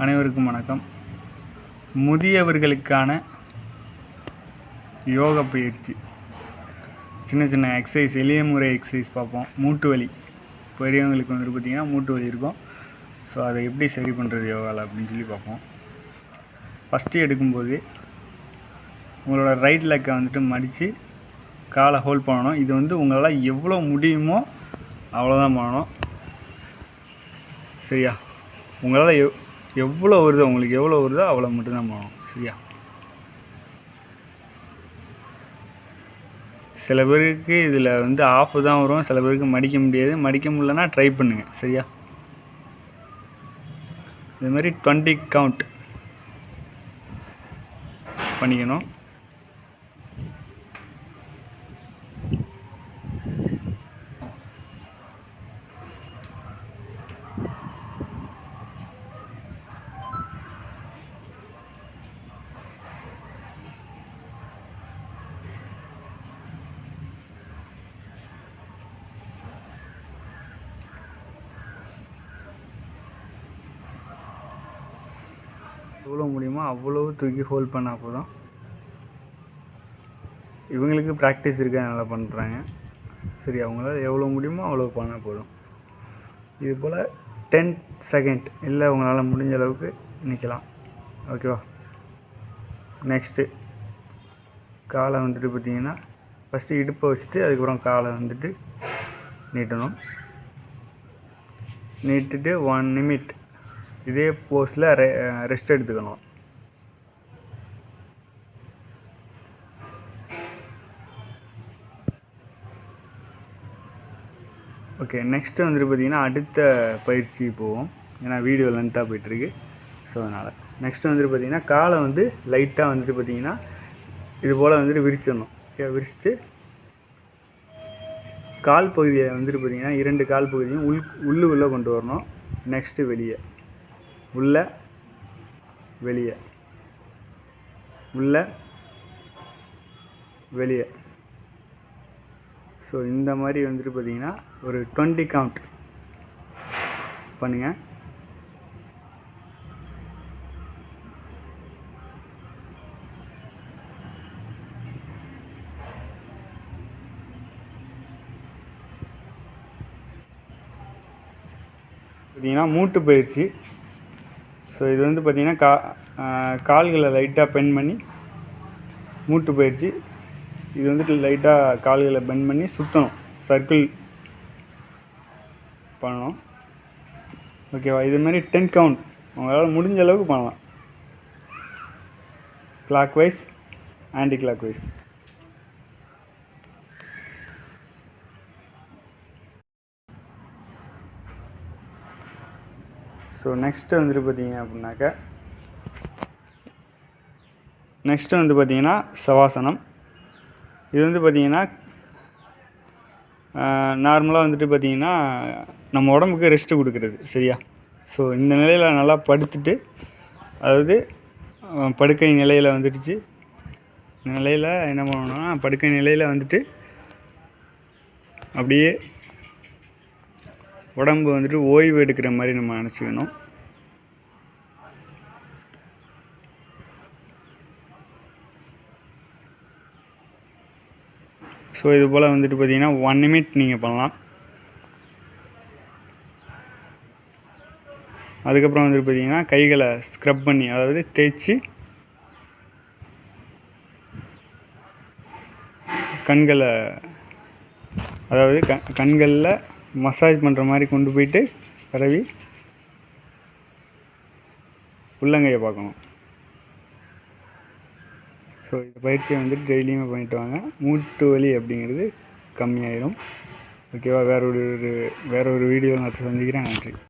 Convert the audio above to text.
அனைவருக்கும் வணக்கம். முதியவர்களுக்கான யோகா பயிற்சி. சின்ன சின்ன எக்ஸசைஸ் எளிய முறை எக்ஸசைஸ் பார்ப்போம். மூட்டு வலி. பெரியவங்களுக்கு வந்துட்டு பார்த்திங்கன்னா மூட்டு வலி இருக்கும். ஸோ அதை எப்படி சரி பண்ணுறது யோகாவில் அப்படின்னு சொல்லி பார்ப்போம். ஃபஸ்ட்டு எடுக்கும்போது உங்களோட ரைட் லெக்கை வந்துட்டு மடித்து காலை ஹோல்ட் பண்ணணும். இது வந்து உங்களால் எவ்வளோ முடியுமோ அவ்வளோதான் பண்ணணும். சரியா? உங்களால் எவ் எவ்வளோ வருதோ உங்களுக்கு எவ்வளோ வருதோ அவ்வளோ மட்டும்தான் பண்ணணும் சரியா? சில பேருக்கு இதில் வந்து ஆஃப் தான் வரும் சில பேருக்கு மடிக்க முடியாது. மடிக்க முடியலன்னா ட்ரை பண்ணுங்கள் சரியா? இது மாதிரி டுவெண்ட்டி கவுண்ட் பண்ணிக்கணும். எவ்வளோ முடியுமோ அவ்வளோ தூக்கி ஹோல்ட் பண்ணால் போதும். இவங்களுக்கு ப்ராக்டிஸ் இருக்கு நல்லா பண்ணுறாங்க சரி அவங்களால எவ்வளோ முடியுமோ அவ்வளோ பண்ணால் போதும். இது போல் டென் செகண்ட் இல்லை உங்களால் முடிஞ்ச அளவுக்கு நிற்கலாம் ஓகேவா நெக்ஸ்ட்டு காலை வந்துட்டு பார்த்தீங்கன்னா ஃபஸ்ட்டு இடுப்பை வச்சுட்டு அதுக்கப்புறம் காலை வந்துட்டு நீட்டணும். நீட்டுட்டு ஒன் நிமிட் இதே போஸில் ரெ ரெஸ்ட் எடுத்துக்கணும். ஓகே நெக்ஸ்ட்டு வந்துட்டு பார்த்தீங்கன்னா அடுத்த பயிற்சி போவோம். ஏன்னா வீடியோ லென்த்தாக போயிட்டுருக்கு. ஸோ அதனால். நெக்ஸ்ட்டு வந்துட்டு பார்த்திங்கன்னா காலை வந்து லைட்டாக வந்துட்டு பார்த்தீங்கன்னா இது போல் வந்துட்டு விரிச்சிடணும். விரிச்சிட்டு கால் பகுதியை வந்துட்டு பார்த்தீங்கன்னா இரண்டு கால் பகுதியும் உள் உள்ளுக்குள்ளே கொண்டு வரணும். நெக்ஸ்ட்டு வெளியே. உள்ள வெளியே. உள்ள வெளியே. ஸோ இந்த மாதிரி வந்துட்டு பார்த்தீங்கன்னா ஒரு டுவெண்ட்டி கவுண்ட் பண்ணுங்கள் பார்த்தீங்கன்னா மூட்டு பயிற்சி. ஸோ இது வந்து பார்த்திங்கன்னா கா கால்களை லைட்டாக பென் பண்ணி மூட்டு பயிற்சி. இது வந்துட்டு லைட்டாக கால்களை பென் பண்ணி சுற்றணும் சர்க்கிள் பண்ணணும். ஓகேவா இதுமாரி டென் கவுண்ட் உங்களால் முடிஞ்ச அளவுக்கு பண்ணலாம். Clockwise anticlockwise so next வந்துட்டு பார்த்தீங்க அப்படின்னாக்கா நெக்ஸ்ட்டு வந்து பார்த்திங்கன்னா சவாசனம். இது வந்து பார்த்திங்கன்னா நார்மலாக வந்துட்டு பார்த்தீங்கன்னா நம்ம உடம்புக்கு ரெஸ்ட்டு கொடுக்குறது சரியா? ஸோ இந்த நிலையில் நல்லா படுத்துட்டு அதாவது படுக்கை நிலையில் வந்துடுச்சு. நிலையில் என்ன பண்ணணும்னா படுக்கை நிலையில் வந்துட்டு அப்படியே உடம்பு வந்துட்டு ஓய்வு எடுக்கிற மாதிரி நம்ம நினச்சிக்கணும். ஸோ இது போல் வந்துட்டு பார்த்தீங்கன்னா ஒன் நிமிட் நீங்கள் பண்ணலாம். அதுக்கப்புறம் வந்துட்டு பார்த்தீங்கன்னா கைகளை ஸ்க்ரப் பண்ணி அதாவது தேய்ச்சி கண்களை அதாவது க கண்களில் மசாஜ் பண்ணுற மாதிரி கொண்டு போயிட்டு தடவி உள்ளங்கையை பார்க்கணும். ஸோ இந்த பயிற்சியை வந்துட்டு டெய்லியுமே பண்ணிட்டு வாங்க. மூட்டு வலி அப்படிங்கிறது கம்மியாயிடும் ஓகேவா வேற ஒரு வேற ஒரு வீடியோவில் நான் சந்திக்கிறேன். நன்றி.